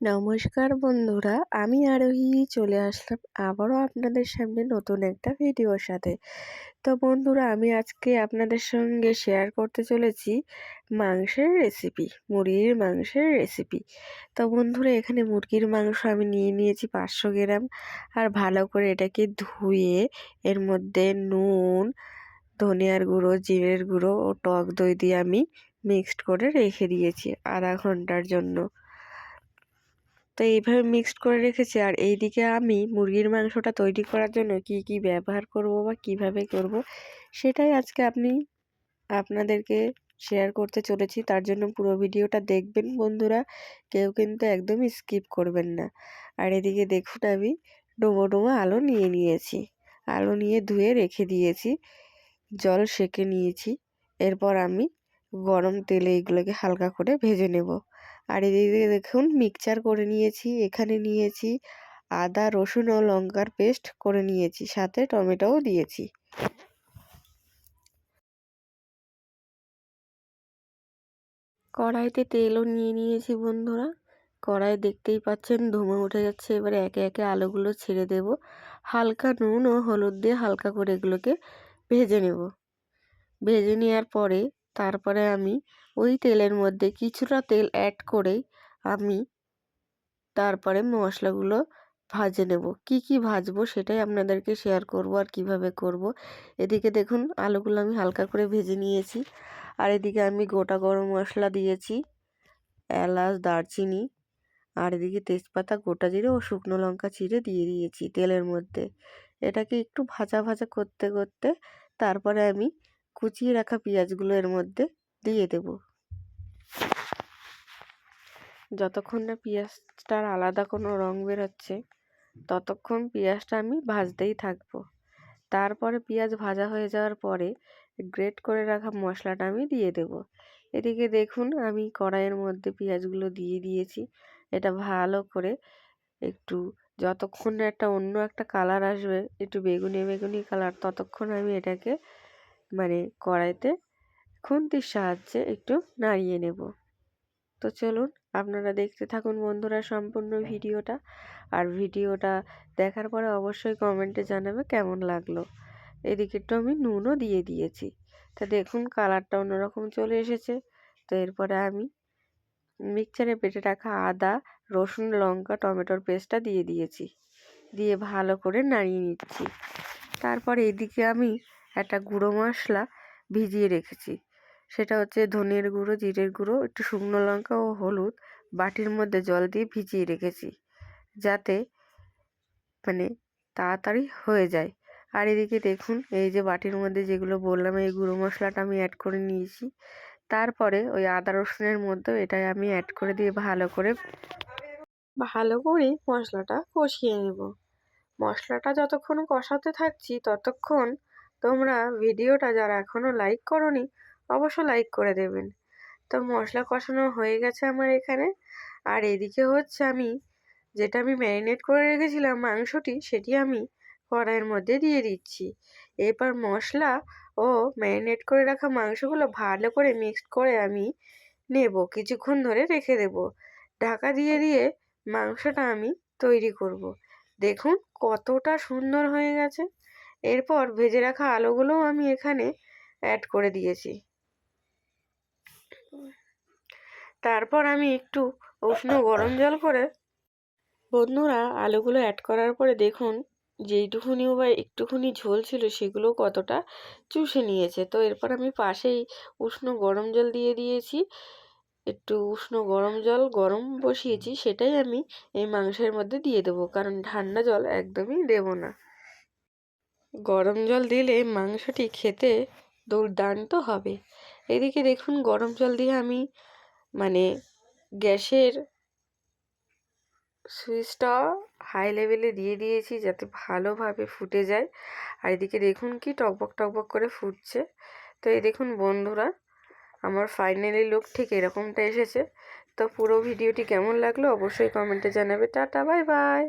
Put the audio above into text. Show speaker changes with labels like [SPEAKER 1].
[SPEAKER 1] নমস্কার বন্ধুরা, আমি আরোহী চলে আসলাম আবারও আপনাদের সামনে নতুন একটা ভিডিওর সাথে। তো বন্ধুরা, আমি আজকে আপনাদের সঙ্গে শেয়ার করতে চলেছি মাংসের রেসিপি মুরগির মাংসের রেসিপি তো বন্ধুরা, এখানে মুরগির মাংস আমি নিয়ে নিয়েছি পাঁচশো গ্রাম আর ভালো করে এটাকে ধুয়ে এর মধ্যে নুন, ধনিয়ার গুঁড়ো, জিরের গুঁড়ো ও টক দই দিয়ে আমি মিক্সড করে রেখে দিয়েছি আধা ঘণ্টার জন্য। তো এইভাবে মিক্সড করে রেখেছি। আর এইদিকে আমি মুরগির মাংসটা তৈরি করার জন্য কি কি ব্যবহার করব বা কীভাবে করব, সেটাই আজকে আপনি আপনাদেরকে শেয়ার করতে চলেছি। তার জন্য পুরো ভিডিওটা দেখবেন বন্ধুরা, কেউ কিন্তু একদমই স্কিপ করবেন না। আর এদিকে দেখুন আমি ডোবো ডোবো আলো নিয়ে নিয়েছি। আলো নিয়ে ধুয়ে রেখে দিয়েছি, জল সেকে নিয়েছি। এরপর আমি গরম তেলে এগুলোকে হালকা করে ভেজে নেব। আর এদিকে দেখুন মিক্সচার করে নিয়েছি, এখানে নিয়েছি আদা, রসুন ও লঙ্কার পেস্ট করে নিয়েছি, সাথে টমেটোও দিয়েছি। কড়াইতে তেলও নিয়ে নিয়েছি বন্ধুরা। কড়াই দেখতেই পাচ্ছেন ধুমে উঠে যাচ্ছে, এবারে একে একে আলুগুলো ছেড়ে দেব। হালকা নুন ও হলুদ দিয়ে হালকা করে এগুলোকে ভেজে নেব। ভেজে নেওয়ার পরে, তারপরে আমি ওই তেলের মধ্যে কিছুটা তেল অ্যাড করেই আমি তারপরে মশলাগুলো ভাজে নেব। কি কি ভাজবো সেটাই আপনাদেরকে শেয়ার করব আর কীভাবে করব। এদিকে দেখুন আলুগুলো আমি হালকা করে ভেজে নিয়েছি। আর এদিকে আমি গোটা গরম মশলা দিয়েছি, এলাচ, দারচিনি আর এদিকে তেজপাতা, গোটা জিরে ও শুকনো লঙ্কা চিড়ে দিয়ে দিয়েছি তেলের মধ্যে। এটাকে একটু ভাজা ভাজা করতে করতে তারপরে আমি কুচিয়ে রাখা পেঁয়াজগুলো এর মধ্যে দিয়ে দেব। যতক্ষণ না পেঁয়াজটার আলাদা কোনো রং বেরোচ্ছে, ততক্ষণ পেঁয়াজটা আমি ভাজতেই থাকব। তারপরে পেঁয়াজ ভাজা হয়ে যাওয়ার পরে গ্রেট করে রাখা মশলাটা আমি দিয়ে দেব। এদিকে দেখুন, আমি কড়াইয়ের মধ্যে পেঁয়াজগুলো দিয়ে দিয়েছি। এটা ভালো করে একটু যতক্ষণ না একটা অন্য একটা কালার আসবে, একটু বেগুনি বেগুনি কালার, ততক্ষণ আমি এটাকে মানে কড়াইতে খুন্তির সাহায্যে একটু নাড়িয়ে নেব। তো চলুন আপনারা দেখতে থাকুন বন্ধুরা সম্পূর্ণ ভিডিওটা। আর ভিডিওটা দেখার পরে অবশ্যই কমেন্টে জানাবে কেমন লাগল। এদিকে একটু আমি নুনও দিয়ে দিয়েছি। তা দেখুন কালারটা অন্যরকম চলে এসেছে। তো এরপরে আমি মিক্সারে পেটে রাখা আদা রসুন লঙ্কা টমেটোর পেস্টটা দিয়ে দিয়েছি। দিয়ে ভালো করে নাড়িয়ে নিচ্ছি। তারপর এদিকে আমি একটা গুঁড়ো মশলা ভিজিয়ে রেখেছি। সেটা হচ্ছে ধনের গুঁড়ো, জিরের গুঁড়ো, একটু শুকনো লঙ্কা ও হলুদ বাটির মধ্যে জল দিয়ে ভিজিয়ে রেখেছি যাতে মানে তাড়াতাড়ি হয়ে যায়। আর এদিকে দেখুন, এই যে বাটির মধ্যে যেগুলো বললাম, এই গুঁড়ো মশলাটা আমি অ্যাড করে নিয়েছি। তারপরে ওই আদা রসুনের মধ্যে এটাই আমি অ্যাড করে দিয়ে ভালো করে ভালো করে মশলাটা কষিয়ে নেব। মশলাটা যতক্ষণ কষাতে থাকছি ততক্ষণ তোমরা ভিডিওটা যারা এখনও লাইক করনি অবশ্য লাইক করে দেবেন। তো মশলা কষানো হয়ে গেছে আমার এখানে। আর এদিকে হচ্ছে আমি যেটা আমি ম্যারিনেট করে রেখেছিলাম মাংসটি, সেটি আমি কড়াইয়ের মধ্যে দিয়ে দিচ্ছি। এরপর মশলা ও ম্যারিনেট করে রাখা মাংসগুলো ভালো করে মিক্সড করে আমি নেব। কিছুক্ষণ ধরে রেখে দেব। ঢাকা দিয়ে দিয়ে মাংসটা আমি তৈরি করব। দেখুন কতটা সুন্দর হয়ে গেছে। এরপর ভেজে রাখা আলুগুলোও আমি এখানে অ্যাড করে দিয়েছি। তারপর আমি একটু উষ্ণ গরম জল করে বন্ধুরা আলুগুলো অ্যাড করার পরে দেখুন যেইটুকুনিও বা একটুখানি ঝোল ছিল সেগুলো কতটা চুষে নিয়েছে। তো এরপর আমি পাশেই উষ্ণ গরম জল দিয়ে দিয়েছি। একটু উষ্ণ গরম জল গরম বসিয়েছি, সেটাই আমি এই মাংসের মধ্যে দিয়ে দেবো, কারণ ঠান্ডা জল একদমই দেব না। গরম জল দিলে মাংসটি খেতে দুর্দান্ত হবে। এদিকে দেখুন, গরম জল দিয়ে আমি মানে গ্যাসের সুইচটা হাই লেভেলে দিয়ে দিয়েছি যাতে ভালোভাবে ফুটে যায়। আর এদিকে দেখুন কি টকবক টকবক করে ফুটছে। তো এই দেখুন বন্ধুরা, আমার ফাইনালি লুক ঠিক এরকমটা এসেছে। তো পুরো ভিডিওটি কেমন লাগল অবশ্যই কমেন্টে জানাবে। Tata bye bye